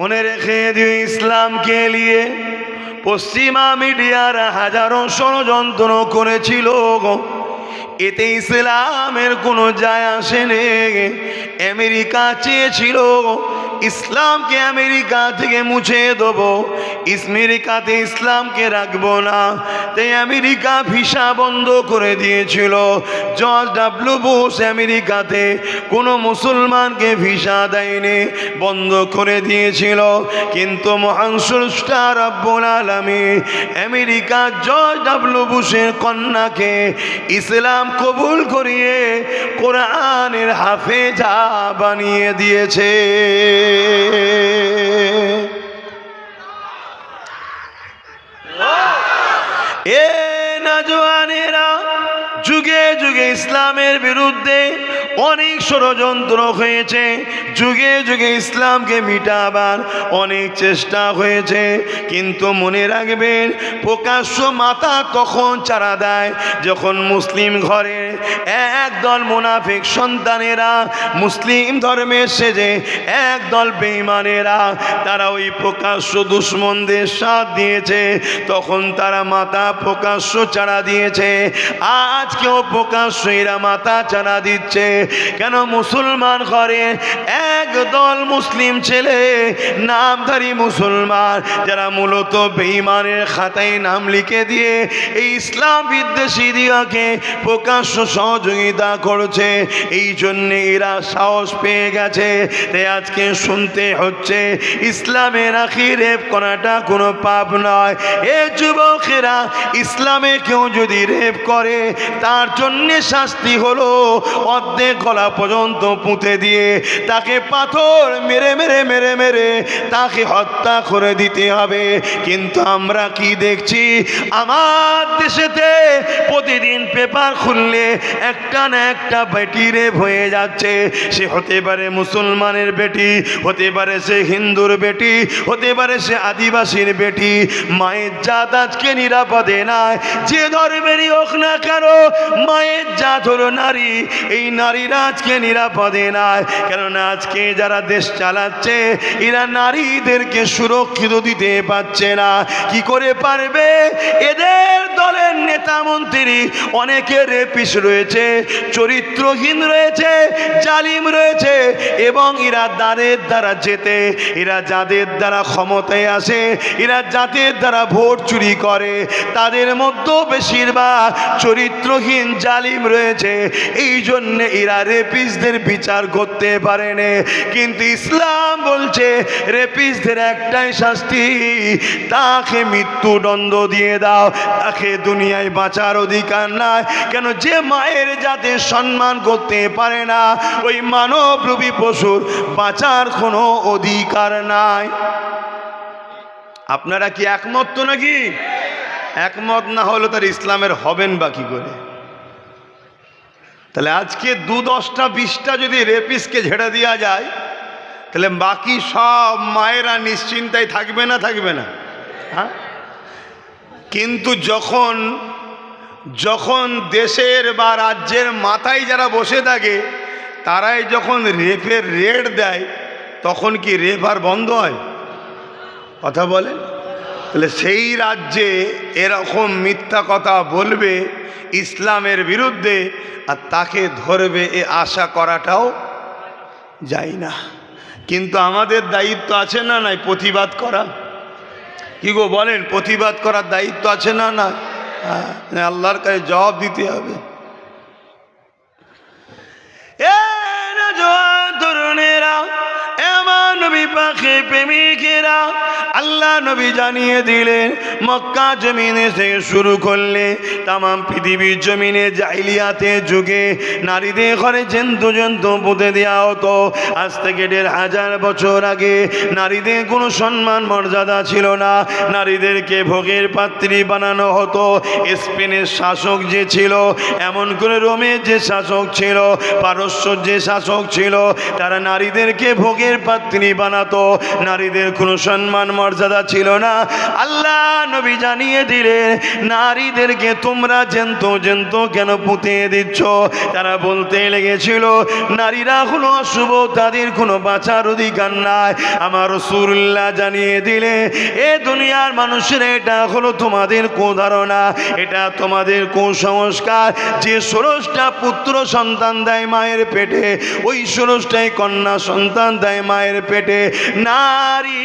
মনে রেখে দিও ইসলামকে নিয়ে। পশ্চিমা মিডিয়ার হাজারো ষড়যন্ত্র করেছিল এতে ইসলামের কোনো যায় আসেনি। আমেরিকা চেয়েছিল, ইসলামকে আমেরিকা থেকে মুছে দেবো। আমেরিকাতে ইসলামকে রাখব না। তাই আমেরিকা ভিসা বন্ধ করে দিয়েছিল। জর্জ ডাব্লু বুশ আমেরিকাতে কোনো মুসলমানকে ভিসা দেয়নি, বন্ধ করে দিয়েছিল। কিন্তু মহান স্রষ্টা রব্বুল আলমী আমেরিকা জর্জ ডাব্লু বুশের কন্যাকে ইসলাম কবুল করিয়ে কোরআনের হাফেজা বানিয়ে দিয়েছে। এ নজওয়ানেরা যুগে যুগে ইসলামের বিরুদ্ধে অনেক ষড়যন্ত্র হয়েছে। যুগে যুগে ইসলামকে মিটাবার অনেক চেষ্টা হয়েছে। কিন্তু মনে রাখবেন, প্রকাশ্য মাথা তখন চারা দেয়? যখন মুসলিম ঘরে একদল মুনাফিক সন্তানেরা মুসলিম ধর্মে সেজে একদল বেঈমানেরা, তারা ওই প্রকাশ্য দুশ্মনদের সাথ দিয়েছে। তখন তারা মাথা প্রকাশ্য চারা দিয়েছে। আজকেও প্রকাশ্য এরা মাথা চারা দিচ্ছে। কেন মুসলমান একদল মুসলিম ছেলে, নামধারী মুসলমান, যারা মূলত বেইমানের খাতায় নাম লিখে দিয়ে এই ইসলাম বিদ্বেষী দিয়াকে প্রকাশ্য সহযোগিতা করছে। এই জন্যে এরা সাহস পেয়ে গেছে। তাই আজকে শুনতে হচ্ছে, ইসলামের আখি রেপ করাটা কোনো পাপ নয়। এ যুবকেরা, ইসলামে কেউ যদি রেপ করে, তার জন্যে শাস্তি হলো অর্ধেক গলা পর্যন্ত পুঁতে দিয়ে তাকে পাথর মেরে মেরে মেরে মেরে তাকে হত্যা করে দিতে হবে। কিন্তু আমরা কি দেখছি? আমার দেশেতে প্রতিদিন পেপার খুললে একটা না একটা বেটি রেপ হয়ে যাচ্ছে। সে হতে পারে মুসলমানের বেটি, হতে পারে সে হিন্দুর বেটি, হতে পারে সে আদিবাসীর বেটি। মায়ের জাত আজকে নিরাপদে নাই। যে ধর্মেরই হোক না কেন, মায়ের জাত হলো নারী। এই নারীরা আজকে নিরাপদে নাই। কেননা আজকে যারা দেশ চালাচ্ছে, এরা নারীদেরকে সুরক্ষিত দিতে পারছে না। কি করে পারবে? এদের দলের নেতা মন্ত্রী, অনেকে রেপিস রয়েছে, চরিত্রহীন রয়েছে, জালিম রয়েছে, এবং এরা দাঁড়ের দ্বারা যেতে, এরা যাদের দ্বারা ক্ষমতায় আসে, এরা যাদের দ্বারা ভোট চুরি করে, তাদের মধ্যেও বেশিরভাগ চরিত্রহীন, জালিম রয়েছে। এই জন্যে এরা রেপিসদের বিচার করতে পারেনি কিন্তু ইসলাম বলছে রেপিসদের একটাই শাস্তি, তাকে মৃত্যুদণ্ড দিয়ে দাও, তাকে দুনিয়ায় বাঁচার অধিকার নাই। কেন যে মায়ের যাতে সম্মান করতে পারে না, ওই মানবরূপী পশুর বাঁচার কোনো অধিকার নাই। আপনারা কি একমত তো নাকি? একমত না হলে তার ইসলামের হবেন বা কি করে? তাহলে আজকে দু দশটা, বিশটা যদি রেপিসকে ঝেড়ে দেওয়া যায়, তাহলে বাকি সব মায়েরা নিশ্চিন্তায় থাকবে না থাকবে না? হ্যাঁ? কিন্তু যখন যখন দেশের বা রাজ্যের মাথায় যারা বসে থাকে, তারাই যখন রেপের রেড দেয়, তখন কি রেপ আর বন্ধ হয়? কথা বলে তাহলে সেই রাজ্যে এরকম মিথ্যা কথা বলবে ইসলামের বিরুদ্ধে আর তাকে ধরবে এ আশা করাটাও যায় না। কিন্তু আমাদের দায়িত্ব আছে না নাই প্রতিবাদ করা? কি গো বলেন প্রতিবাদ করার দায়িত্ব আছে না না হ্যাঁ, আল্লাহর কাছে জবাব দিতে হবে। নবী পাখি প্রেমিকেরা আল্লাহ নবী জানিয়ে দিলেন মক্কা জমিনে থেকে শুরু করলে তাম পৃথিবীর জমিনে জাইলিয়াতে যুগে নারীদের ঘরে জন্তু জন্তু পুঁতে দেওয়া হতো। আজ থেকে দেড় হাজার বছর আগে নারীদের কোনো সম্মান মর্যাদা ছিল না। নারীদেরকে ভোগের পাত্রী বানানো হতো। স্পেনের শাসক যে ছিল, এমন করে রোমের যে শাসক ছিল পারস্যর যে শাসক ছিল, তারা নারীদেরকে ভোগের পাত্রী বানাতো। নারীদের কোনো সম্মান মর্যাদা ছিল না। আল্লাহ নবী জানিয়ে দিলেন, নারীদেরকে তোমরা জেন্ত জেন্ত কেন পুঁতে দিচ্ছ? তারা বলতে লেগেছিল, নারীরা হলো অশুভ, তাদের কোনো বাঁচার অধিকার নাই। আমার রসুল্লাহ জানিয়ে দিলে এ দুনিয়ার মানুষের, এটা হলো তোমাদের কুধারণা, এটা তোমাদের কুসংস্কার। যে ষোড়শটা পুত্র সন্তান দেয় মায়ের পেটে, ওই ষোড়শটাই কন্যা সন্তান দেয় মায়ের পেটে। নারী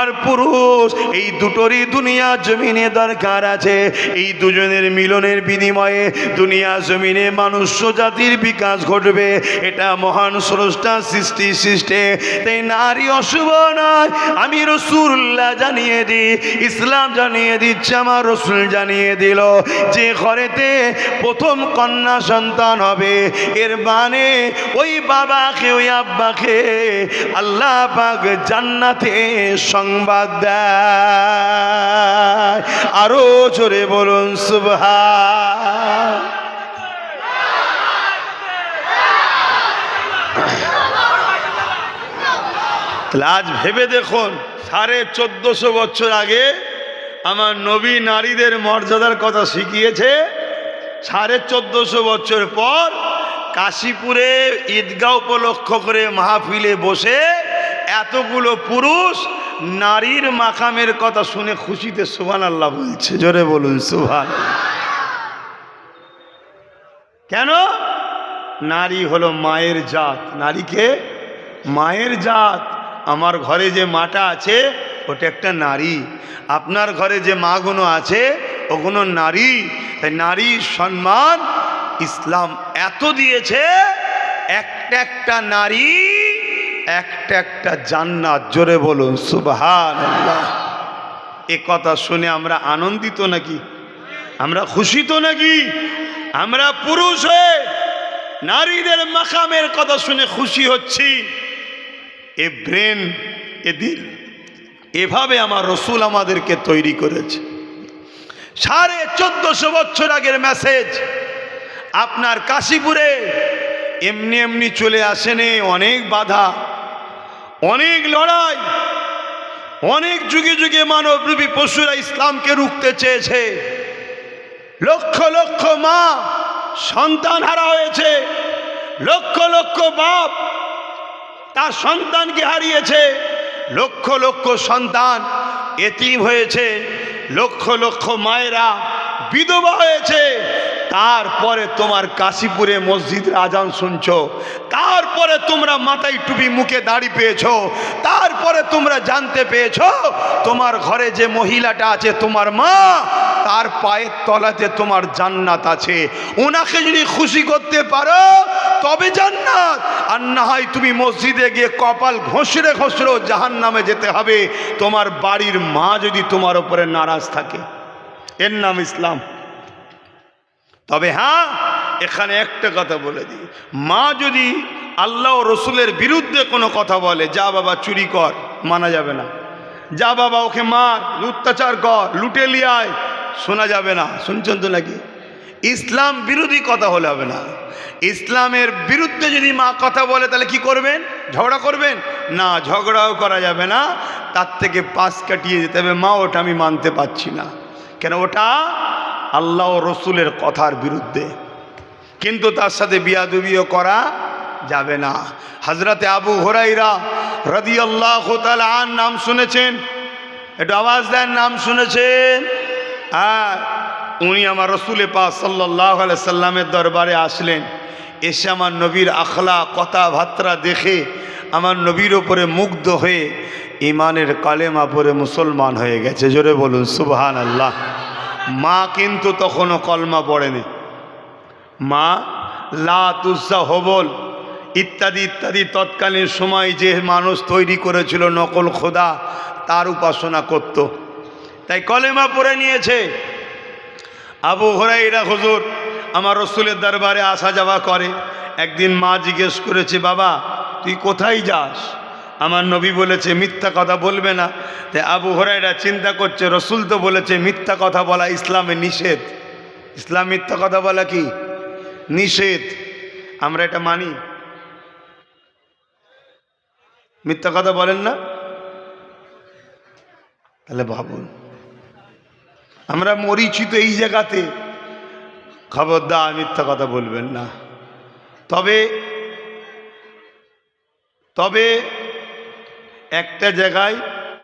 আর পুরুষ, এই দুটোরই দুনিয়া জমিনে দরকার আছে। এই দুজনের মিলনের বিনিময়ে দুনিয়া জমিনে মনুষ্য জাতির বিকাশ ঘটবে। এটা মহান স্রষ্টা সৃষ্টি সৃষ্টে। তাই নারী অশুভ নয়, আমি রসুল্লাহ জানিয়ে দিই, ইসলাম জানিয়ে দিচ্ছে, আমার রসুল জানিয়ে দিল। যে ঘরেতে প্রথম কন্যা সন্তান হবে, এর মানে ওই বাবাকে, ওই আব্বাকে আল্লাহ পাক জান্নাতে সংবাদ দেয়। আরও জোরে বলুন সুবহা তাহলে আজ ভেবে দেখুন, সাড়ে চোদ্দশো বছর আগে আমার নবী নারীদের মর্যাদার কথা শিখিয়েছে। সাড়ে চোদ্দশো বছর পর কাশীপুরে ঈদগাহ উপলক্ষ করে মাহফিলে বসে এতগুলো পুরুষ নারীর মাকামের কথা শুনে খুশিতে সুভান আল্লাহ বলছে। জোরে বলুন সুভান কেন? নারী হলো মায়ের জাত। নারীকে মায়ের জাত। আমার ঘরে যে মাটা আছে, ওটা একটা নারী। আপনার ঘরে যে মাগুলো আছে ওগুলো নারী। তাই নারীর সম্মান ইসলাম এত দিয়েছে, একটা একটা নারী একটা একটা জান্নাত, জোরে বলুন সুবহান এ কথা শুনে আমরা আনন্দিত নাকি? আমরা খুশি তো নাকি? আমরা পুরুষ হয়ে নারীদের মাকামের কথা শুনে খুশি হচ্ছি। এ ব্রেন, এ দিল, এভাবে আমার রসুল আমাদেরকে তৈরি করেছে। সাড়ে চোদ্দশো বছর আগের মেসেজ, আপনার কাশীপুরে এমনি এমনি চলে আসেনি অনেক বাধা। অনেক লড়াই, অনেক যুগে যুগে মানবরূপী পশুরা ইসলামকে রুখতে চেয়েছে। লক্ষ লক্ষ মা সন্তান হারা হয়েছে, লক্ষ লক্ষ বাপ তার সন্তানকে হারিয়েছে, লক্ষ লক্ষ সন্তান এতিম হয়েছে, লক্ষ লক্ষ মায়েরা বিধবা হয়েছে তারপরে তোমার কাশীপুরে মসজিদের আজান শুনছো। তারপরে তোমরা মাথায় টুপি মুখে দাড়ি পেয়েছ। তারপরে তোমরা জানতে পেয়েছ, তোমার ঘরে যে মহিলাটা আছে, তোমার মা, তার পায়ের তলাতে তোমার জান্নাত আছে। ওনাকে যদি খুশি করতে পারো, তবে জান্নাত। আর না হয় তুমি মসজিদে গিয়ে কপাল ঘষড়ে ঘষড়েও জাহান নামে যেতে হবে। তোমার বাড়ির মা যদি তোমার উপরে নারাজ থাকে। এর নাম ইসলাম। তবে হ্যাঁ এখানে একটা কথা বলে দিই। মা যদি আল্লাহ রসুলের বিরুদ্ধে কোনো কথা বলে, যা বাবা চুরি কর, মানা যাবে না। যা বাবা ওকে মার, অত্যাচার কর, লুটে লিয়ায় শোনা যাবে না। শুনছেন তো নাকি? ইসলাম বিরোধী কথা হলে হবে না। ইসলামের বিরুদ্ধে যদি মা কথা বলে, তাহলে কি করবেন? ঝগড়া করবেন? না, ঝগড়াও করা যাবে না। তার থেকে পাশ কাটিয়ে যেতে হবে। মা, ওটা আমি মানতে পারছি না। কেন? ওটা আল্লাহ রসুলের কথার বিরুদ্ধে। কিন্তু তার সাথে বিয়াদুবিও করা যাবে না। হজরতে আবু হরাইরা রদি আল্লাহ আন নাম শুনেছেন? একটু আওয়াজ দেন, নাম শুনেছেন? হ্যাঁ উনি আমার রসুলে পাক সাল্লাহ সাল্লামের দরবারে আসলেন। এসে আমার নবীর আখলা কথাবার্তা দেখে আমার নবীর ওপরে মুগ্ধ হয়ে ইমানের কালেমা পরে মুসলমান হয়ে গেছে। জোরে বলুন সুবহান আল্লাহ মা কিন্তু তখনও কলমা পড়েনি। মা, লা তুসা হবল, ইত্যাদি ইত্যাদি তৎকালীন সময় যে মানুষ তৈরি করেছিল নকল খোদা, তার উপাসনা করত। তাই কলেমা পড়ে নিয়েছে। আবু হরাইরা হুজুর, আমার রসুলের দরবারে আসা যাওয়া করে। একদিন মা জিজ্ঞেস করেছে, বাবা, তুই কোথায় যাস? আমার নবী বলেছে, মিথ্যা কথা বলবে না। তাই আবু হরাইরা চিন্তা করছে, রসুল তো বলেছে, মিথ্যা কথা বলা ইসলামে নিষেধ। ইসলাম মিথ্যা কথা বলা কি? নিষেধ। আমরা এটা মানি। মিথ্যা কথা বলেন না। তাহলে ভাবুন। আমরা মরিছি তো এই জায়গাতে। খবরদার মিথ্যা কথা বলবেন না। তবে তবে একটা জায়গায়